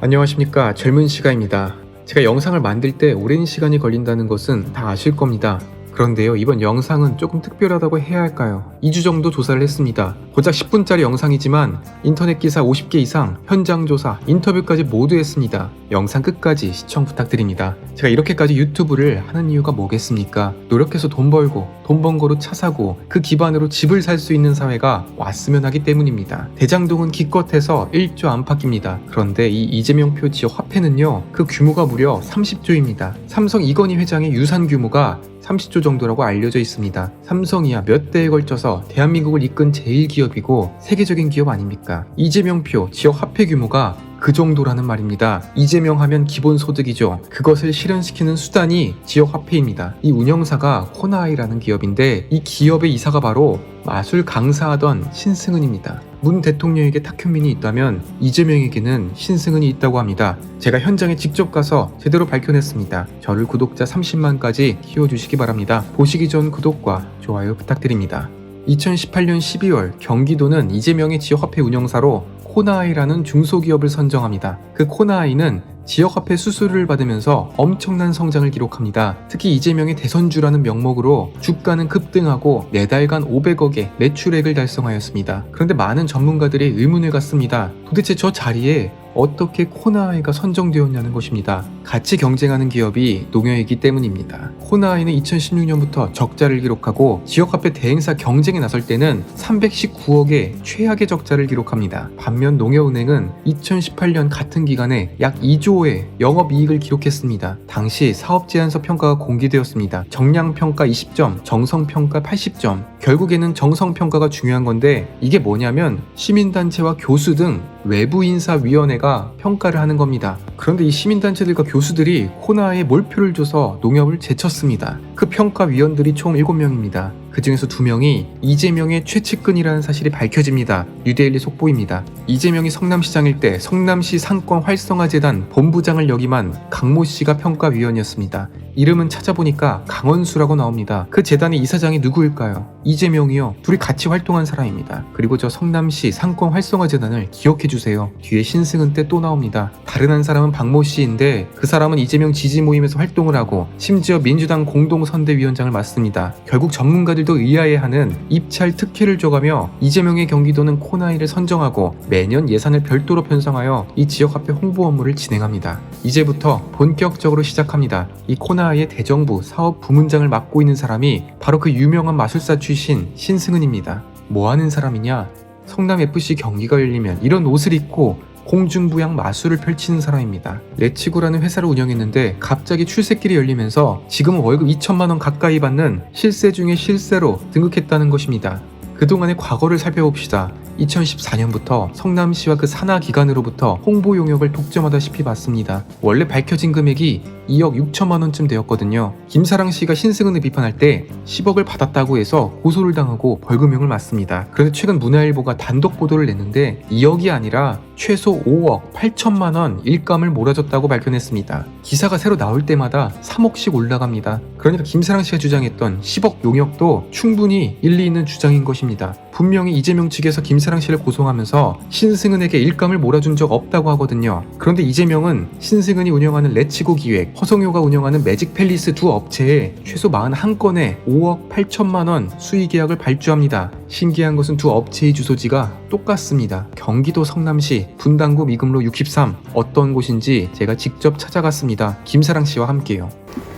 안녕하십니까 젊은 시가입니다. 제가 영상을 만들 때 오랜 시간이 걸린다는 것은 다 아실 겁니다. 그런데요, 이번 영상은 조금 특별하다고 해야 할까요? 2주 정도 조사를 했습니다. 고작 10분짜리 영상이지만 인터넷 기사 50개 이상, 현장 조사, 인터뷰까지 모두 했습니다. 영상 끝까지 시청 부탁드립니다. 제가 이렇게까지 유튜브를 하는 이유가 뭐겠습니까? 노력해서 돈 벌고, 돈 번 거로 차 사고, 그 기반으로 집을 살 수 있는 사회가 왔으면 하기 때문입니다. 대장동은 기껏해서 1조 안팎입니다. 그런데 이 이재명 표 지역 화폐는요, 그 규모가 무려 30조입니다. 삼성 이건희 회장의 유산 규모가 30조 정도라고 알려져 있습니다. 삼성이야 몇 대에 걸쳐서 대한민국을 이끈 제일 기업이고 세계적인 기업 아닙니까? 이재명표 지역 화폐 규모가 그 정도라는 말입니다. 이재명 하면 기본소득이죠. 그것을 실현시키는 수단이 지역 화폐입니다. 이 운영사가 호나아이라는 기업인데 이 기업의 이사가 바로 마술 강사하던 신승은입니다. 문 대통령에게 탁현민이 있다면 이재명에게는 신승은이 있다고 합니다. 제가 현장에 직접 가서 제대로 밝혀냈습니다. 저를 구독자 30만까지 키워주시기 바랍니다. 보시기 전 구독과 좋아요 부탁드립니다. 2018년 12월 경기도는 이재명의 지역화폐 운영사로 코나아이라는 중소기업을 선정합니다. 그 코나아이는 지역화폐 수수료를 받으면서 엄청난 성장을 기록합니다. 특히 이재명의 대선주라는 명목으로 주가는 급등하고 4달간 500억의 매출액을 달성하였습니다. 그런데 많은 전문가들이 의문을 갖습니다. 도대체 저 자리에 어떻게 코나아이가 선정되었냐는 것입니다. 같이 경쟁하는 기업이 농협이기 때문입니다. 코나아이는 2016년부터 적자를 기록하고 지역화폐 대행사 경쟁에 나설 때는 319억의 최악의 적자를 기록합니다. 반면 농협은행은 2018년 같은 기간에 약 2조의 영업이익을 기록했습니다. 당시 사업제안서 평가가 공개되었습니다. 정량평가 20점, 정성평가 80점. 결국에는 정성평가가 중요한 건데 이게 뭐냐면 시민단체와 교수 등 외부인사위원회가 평가를 하는 겁니다. 그런데 이 시민단체들과 교수들이 코나에 몰표를 줘서 농협을 제쳤습니다. 그 평가위원들이 총 7명입니다. 그 중에서 2명이 이재명의 최측근이라는 사실이 밝혀집니다. 뉴데일리 속보입니다. 이재명이 성남시장일 때 성남시 상권 활성화 재단 본부장을 역임한 강모 씨가 평가위원이었습니다. 이름은 찾아보니까 강원수라고 나옵니다. 그 재단의 이사장이 누구일까요? 이재명이요. 둘이 같이 활동한 사람입니다. 그리고 저 성남시 상권 활성화 재단을 기억해 주세요. 뒤에 신승은 때 또 나옵니다. 다른 한 사람은 박모 씨인데 그 사람은 이재명 지지 모임에서 활동을 하고 심지어 민주당 공동 선대위원장을 맡습니다. 결국 전문가들 도 의아해하는 입찰 특혜를 줘가며 이재명의 경기도는 코나이를 선정하고 매년 예산을 별도로 편성하여 이 지역 화폐 홍보 업무를 진행합니다. 이제부터 본격적으로 시작합니다. 이 코나이의 대정부 사업 부문장을 맡고 있는 사람이 바로 그 유명한 마술사 출신 신승은입니다. 뭐 하는 사람이냐? 성남 FC 경기가 열리면 이런 옷을 입고 공중부양 마술을 펼치는 사람입니다. 레치고라는 회사를 운영했는데 갑자기 출세길이 열리면서 지금은 월급 2천만 원 가까이 받는 실세 중에 실세로 등극했다는 것입니다. 그동안의 과거를 살펴봅시다. 2014년부터 성남시와 그 산하 기관으로부터 홍보 용역을 독점하다시피 받습니다. 원래 밝혀진 금액이 2억 6천만 원쯤 되었거든요. 김사랑 씨가 신승은을 비판할 때 10억을 받았다고 해서 고소를 당하고 벌금형을 맞습니다. 그런데 최근 문화일보가 단독 보도를 냈는데 2억이 아니라 최소 5억 8천만 원 일감을 몰아줬다고 밝혀냈습니다. 기사가 새로 나올 때마다 3억씩 올라갑니다. 그러니까 김사랑 씨가 주장했던 10억 용역도 충분히 일리 있는 주장인 것입니다. 분명히 이재명 측에서 김사랑 씨를 고소하면서 신승은에게 일감을 몰아준 적 없다고 하거든요. 그런데 이재명은 신승은이 운영하는 레치고 기획, 허성효가 운영하는 매직 팰리스 두 업체에 최소 41건의 5억 8천만 원 수의 계약을 발주합니다. 신기한 것은 두 업체의 주소지가 똑같습니다. 경기도 성남시 분당구 미금로 63 어떤 곳인지 제가 직접 찾아갔습니다. 김사랑 씨와 함께요.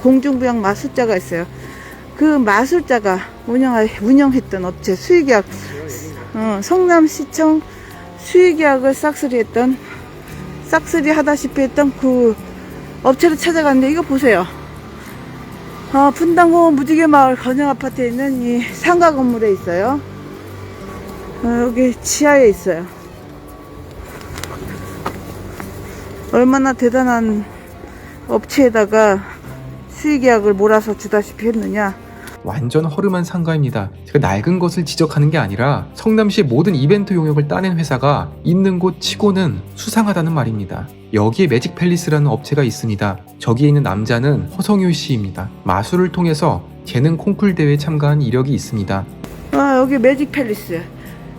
공중부양 마술자가 있어요. 그 마술자가 운영 운영했던 업체 수의계약 어, 성남시청 수의계약을 싹쓸이했던 싹쓸이 하다시피 했던 그 업체를 찾아갔는데 이거 보세요. 어, 분당구 무지개 마을 건영 아파트에 있는 이 상가 건물에 있어요. 어, 여기 지하에 있어요. 얼마나 대단한 업체에다가 수의계약을 몰아서 주다시피 했느냐. 완전 허름한 상가입니다. 제가 낡은 것을 지적하는 게 아니라 성남시의 모든 이벤트 용역을 따낸 회사가 있는 곳 치고는 수상하다는 말입니다. 여기에 매직 팰리스라는 업체가 있습니다. 저기에 있는 남자는 허성효 씨입니다. 마술을 통해서 재능 콩쿨 대회에 참가한 이력이 있습니다. 아, 여기 매직 팰리스.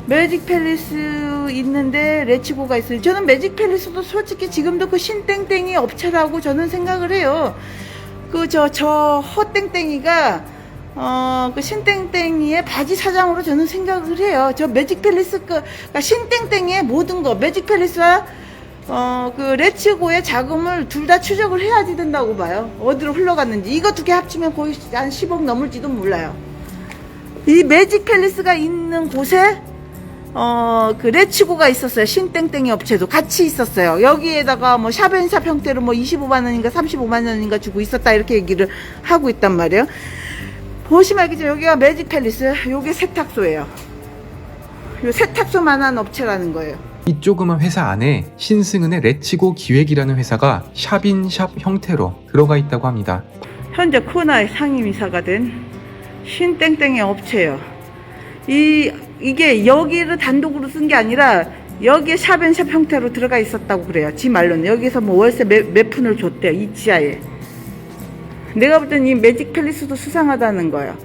매직 팰리스 있는데 레츠고가 있어요. 저는 매직 팰리스도 솔직히 지금도 그 신땡땡이 업체라고 저는 생각을 해요. 그 저저 허땡땡이가 어 그 신땡땡이의 바지 사장으로 저는 생각을 해요. 저 매직 팰리스 그 그러니까 신땡땡이의 모든 거 매직 팰리스와 어 그 레츠고의 자금을 둘 다 추적을 해야지 된다고 봐요. 어디로 흘러갔는지 이거 두 개 합치면 거의 한 10억 넘을지도 몰라요. 이 매직 팰리스가 있는 곳에 어, 그 레츠고가 있었어요. 신땡땡이 업체도 같이 있었어요. 여기에다가 뭐 샵앤샵 형태로 뭐 25만 원인가 35만 원인가 주고 있었다 이렇게 얘기를 하고 있단 말이에요. 보시면 알겠죠. 여기가 매직 팰리스, 요게 세탁소예요. 요 세탁소만한 업체라는 거예요. 이 조그만 회사 안에 신승은의 레츠고 기획이라는 회사가 샵인샵 형태로 들어가 있다고 합니다. 현재 코나의 상임이사가 된 신땡땡의 업체예요. 이 이게 여기를 단독으로 쓴 게 아니라 여기에 샵앤샵 형태로 들어가 있었다고 그래요. 지 말로는 여기서 뭐 월세 몇, 몇 푼을 줬대요. 이 지하에. 내가 볼 땐 이 매직 팰리스도 수상하다는 거예요.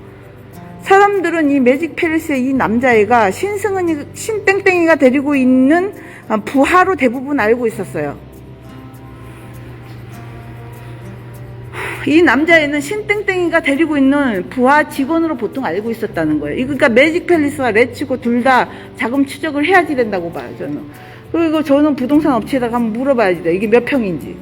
사람들은 이 매직 팰리스의 이 남자애가 신승은이 신땡땡이가 데리고 있는 아, 부하로 대부분 알고 있었어요. 이 남자애는 신땡땡이가 데리고 있는 부하 직원으로 보통 알고 있었다는 거예요. 그러니까 매직 팰리스와 레츠고 둘 다 자금 추적을 해야지 된다고 봐요, 저는. 그리고 저는 부동산 업체에다가 한번 물어봐야지 돼. 이게 몇 평인지.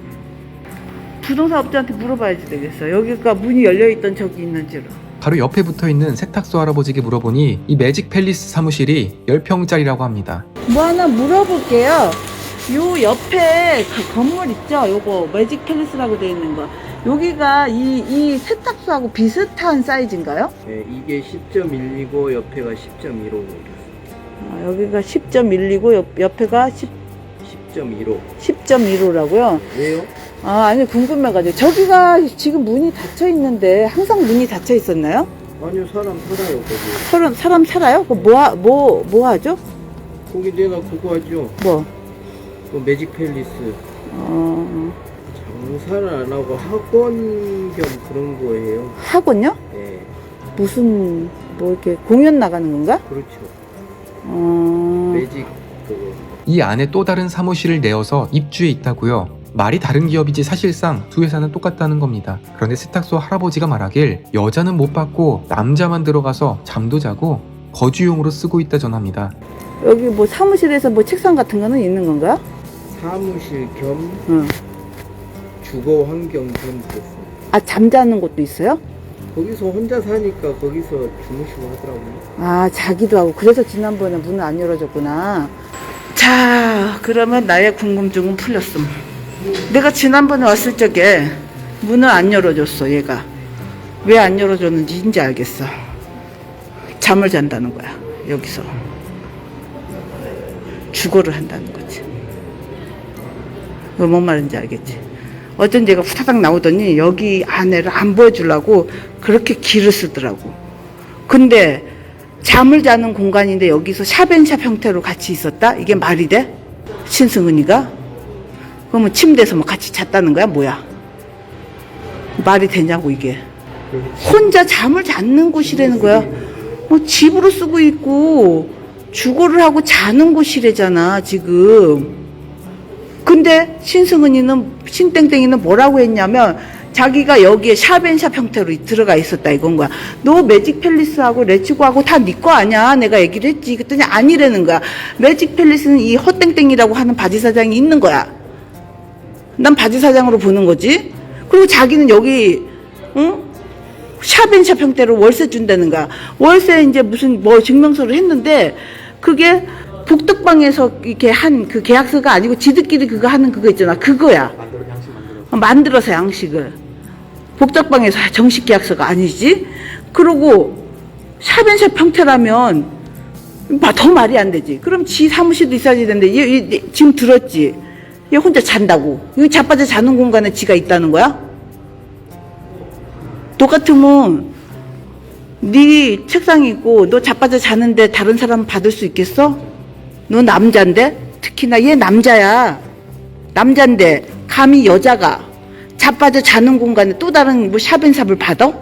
부동산 업자한테 물어봐야지 되겠어. 여기가 문이 열려있던 적이 있는지를. 바로 옆에 붙어 있는 세탁소 할아버지에게 물어보니 이 매직 팰리스 사무실이 10평짜리라고 합니다. 뭐 하나 물어볼게요. 요 옆에 그 건물 있죠? 요거 매직 팰리스라고 되어 있는 거. 여기가 이, 이 세탁소하고 비슷한 사이즈인가요? 네, 이게 10.1이고 옆에가 10.15. 아, 여기가 10.1이고 옆, 옆에가 10, 10.15. 10.15라고요? 왜요? 아, 아니 궁금해가지고 저기가 지금 문이 닫혀 있는데 항상 문이 닫혀 있었나요? 아니요, 사람 살아요, 거기. 사람 사람 살아요? 그 뭐, 하- 뭐, 뭐 하죠? 거기 내가 그거 하죠. 뭐, 그 매직 팰리스. 어, 장사를 안 하고 학원 겸 그런 거예요. 학원요? 네, 무슨 뭐 이렇게 공연 나가는 건가? 그렇죠. 어, 매직 그거. 이 안에 또 다른 사무실을 내어서 입주해 있다고요. 말이 다른 기업이지 사실상 두 회사는 똑같다는 겁니다. 그런데 세탁소 할아버지가 말하길 여자는 못 받고 남자만 들어가서 잠도 자고 거주용으로 쓰고 있다 전합니다. 여기 뭐 사무실에서 뭐 책상 같은 거는 있는 건가요? 사무실 겸 응. 주거 환경 그런 거 있어요. 아 잠자는 곳도 있어요? 거기서 혼자 사니까 거기서 주무시고 하더라고요. 아 자기도 하고 그래서 지난번에 문을 안 열어줬구나. 자 그러면 나의 궁금증은 풀렸음. 내가 지난번에 왔을 적에 문을 안 열어줬어 얘가. 왜 안 열어줬는지 이제 알겠어. 잠을 잔다는 거야 여기서. 주거를 한다는 거지. 그뭔 말인지 알겠지? 어쩐 얘가 후다닥 나오더니 여기 안에를 안 보여주려고 그렇게 길을 쓰더라고. 근데 잠을 자는 공간인데 여기서 샵앤샵 형태로 같이 있었다? 이게 말이 돼? 신승은이가? 그러면 침대에서 뭐 같이 잤다는 거야? 뭐야? 말이 되냐고 이게. 혼자 잠을 자는 곳이라는 거야. 뭐 집으로 쓰고 있고 주거를 하고 자는 곳이래잖아 지금. 근데 신승은이는 신땡땡이는 뭐라고 했냐면 자기가 여기에 샵앤샵 형태로 들어가 있었다 이건 거야. 너 매직 팰리스하고 레츠고하고 다 네 거 아니야? 내가 얘기를 했지. 그랬더니 아니라는 거야. 매직 팰리스는 이 헛땡땡이라고 하는 바지 사장이 있는 거야. 난 바지 사장으로 보는 거지. 그리고 자기는 여기 응? 샵앤샵 형태로 월세 준다는 거야. 월세 이제 무슨 뭐 증명서를 했는데 그게 복덕방에서 이렇게 한 그 계약서가 아니고 지들끼리 그거 하는 그거 있잖아. 그거야. 어, 만들어서 양식을. 복덕방에서 정식 계약서가 아니지. 그리고 샵앤샵 형태라면 마- 더 말이 안 되지. 그럼 지 사무실도 있어야 되는데 지금 들었지. 얘 혼자 잔다고. 이거 자빠져 자는 공간에 지가 있다는 거야? 똑같으면 네 책상이 있고 너 자빠져 자는데 다른 사람 받을 수 있겠어? 너 남잔데? 특히나 얘 남자야. 남잔데 감히 여자가 자빠져 자는 공간에 또 다른 뭐 샵앤샵을 받아?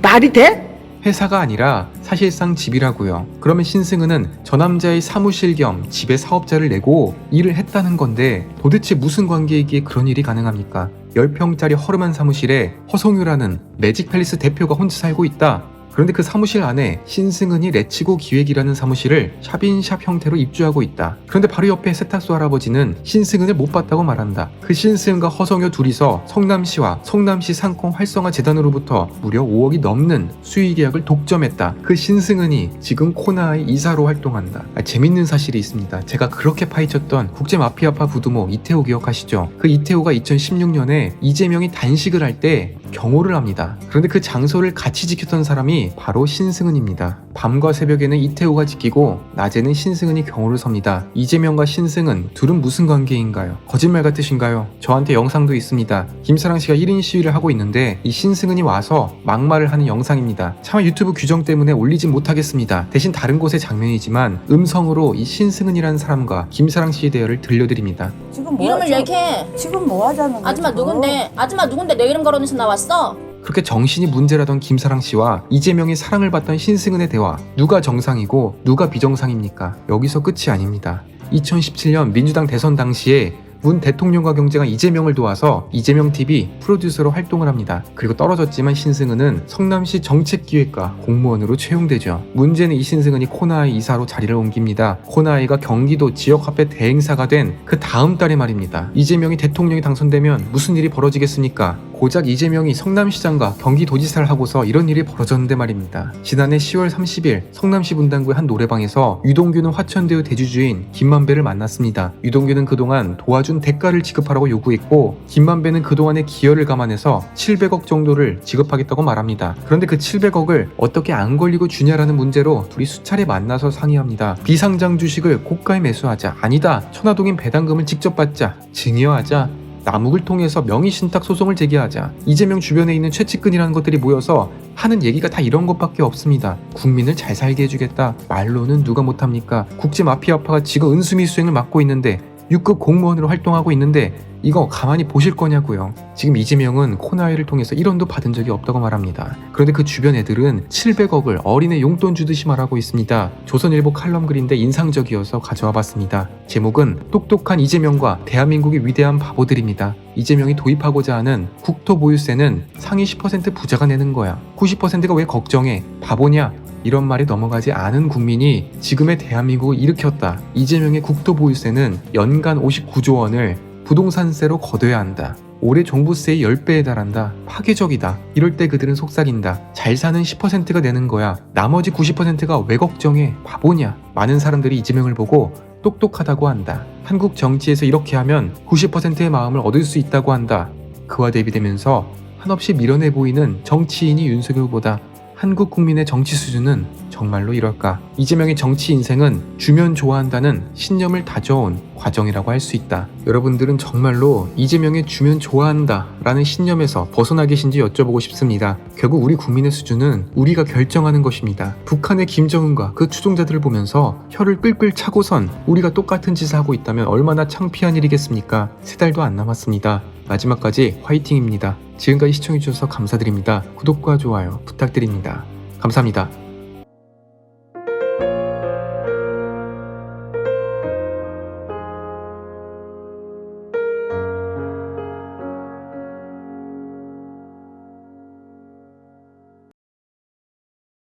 말이 돼? 회사가 아니라 사실상 집이라고요. 그러면 신승은은 저 남자의 사무실 겸 집의 사업자를 내고 일을 했다는 건데 도대체 무슨 관계이기에 그런 일이 가능합니까? 10평짜리 허름한 사무실에 허송유라는 매직 팰리스 대표가 혼자 살고 있다. 그런데 그 사무실 안에 신승은이 레치고 기획이라는 사무실을 샵인샵 형태로 입주하고 있다. 그런데 바로 옆에 세탁소 할아버지는 신승은을 못 봤다고 말한다. 그 신승은과 허성효 둘이서 성남시와 성남시 상권 활성화 재단으로부터 무려 5억이 넘는 수의 계약을 독점했다. 그 신승은이 지금 코나의 이사로 활동한다. 아, 재밌는 사실이 있습니다. 제가 그렇게 파헤쳤던 국제 마피아파 부두모 이태호 기억하시죠? 그 이태호가 2016년에 이재명이 단식을 할 때 경호를 합니다. 그런데 그 장소를 같이 지켰던 사람이 바로 신승은입니다. 밤과 새벽에는 이태호가 지키고 낮에는 신승은이 경호를 섭니다. 이재명과 신승은 둘은 무슨 관계인가요? 거짓말 같으신가요? 저한테 영상도 있습니다. 김사랑 씨가 1인 시위를 하고 있는데 이 신승은이 와서 막말을 하는 영상입니다. 차마 유튜브 규정 때문에 올리진 못하겠습니다. 대신 다른 곳의 장면이지만 음성으로 이 신승은이라는 사람과 김사랑 씨의 대화를 들려드립니다. 지금 뭐 이름을 지금- 얘기해. 지금 뭐 하자는 거야? 아줌마 지금? 누군데? 아줌마 누군데 내 이름 걸어놓으신 나왔어? 그렇게 정신이 문제라던 김사랑 씨와 이재명이 사랑을 받던 신승은의 대화 누가 정상이고 누가 비정상입니까? 여기서 끝이 아닙니다. 2017년 민주당 대선 당시에 문 대통령과 경쟁한 이재명을 도와서 이재명 TV 프로듀서로 활동을 합니다. 그리고 떨어졌지만 신승은은 성남시 정책기획과 공무원으로 채용되죠. 문제는 이 신승은이 코나이 이사로 자리를 옮깁니다. 코나이가 경기도 지역화폐 대행사가 된 그 다음 달에 말입니다. 이재명이 대통령이 당선되면 무슨 일이 벌어지겠습니까? 고작 이재명이 성남시장과 경기도지사를 하고서 이런 일이 벌어졌는데 말입니다. 지난해 10월 30일 성남시 분당구의 한 노래방에서 유동규는 화천대유 대주주인 김만배를 만났습니다. 유동규는 그동안 도와준 대가를 지급하라고 요구했고 김만배는 그동안의 기여를 감안해서 700억 정도를 지급하겠다고 말합니다. 그런데 그 700억을 어떻게 안 걸리고 주냐라는 문제로 둘이 수차례 만나서 상의합니다. 비상장 주식을 고가에 매수하자. 아니다. 천화동인 배당금을 직접 받자. 증여하자. 남욱을 통해서 명의 신탁 소송을 제기하자 이재명 주변에 있는 최측근이라는 것들이 모여서 하는 얘기가 다 이런 것밖에 없습니다. 국민을 잘 살게 해주겠다. 말로는 누가 못합니까? 국제 마피아파가 지금 은수미 수행을 맡고 있는데 6급 공무원으로 활동하고 있는데 이거 가만히 보실 거냐고요. 지금 이재명은 코나이를 통해서 1원도 받은 적이 없다고 말합니다. 그런데 그 주변 애들은 700억을 어린애 용돈 주듯이 말하고 있습니다. 조선일보 칼럼 글인데 인상적이어서 가져와 봤습니다. 제목은 똑똑한 이재명과 대한민국의 위대한 바보들입니다. 이재명이 도입하고자 하는 국토보유세는 상위 10% 부자가 내는 거야. 90%가 왜 걱정해? 바보냐? 이런 말이 넘어가지 않은 국민이 지금의 대한민국을 일으켰다. 이재명의 국토보유세는 연간 59조 원을 부동산세로 거둬야 한다. 올해 종부세의 10배에 달한다. 파괴적이다. 이럴 때 그들은 속삭인다. 잘 사는 10%가 내는 거야. 나머지 90%가 왜 걱정해? 바보냐? 많은 사람들이 이재명을 보고 똑똑하다고 한다. 한국 정치에서 이렇게 하면 90%의 마음을 얻을 수 있다고 한다. 그와 대비되면서 한없이 미련해 보이는 정치인이 윤석열보다 한국 국민의 정치 수준은 정말로 이럴까? 이재명의 정치 인생은 주면 좋아한다는 신념을 다져온 과정이라고 할 수 있다. 여러분들은 정말로 이재명의 주면 좋아한다 라는 신념에서 벗어나 계신지 여쭤보고 싶습니다. 결국 우리 국민의 수준은 우리가 결정하는 것입니다. 북한의 김정은과 그 추종자들을 보면서 혀를 끌끌 차고선 우리가 똑같은 짓을 하고 있다면 얼마나 창피한 일이겠습니까? 세 달도 안 남았습니다. 마지막까지 화이팅입니다. 지금까지 시청해주셔서 감사드립니다. 구독과 좋아요 부탁드립니다. 감사합니다.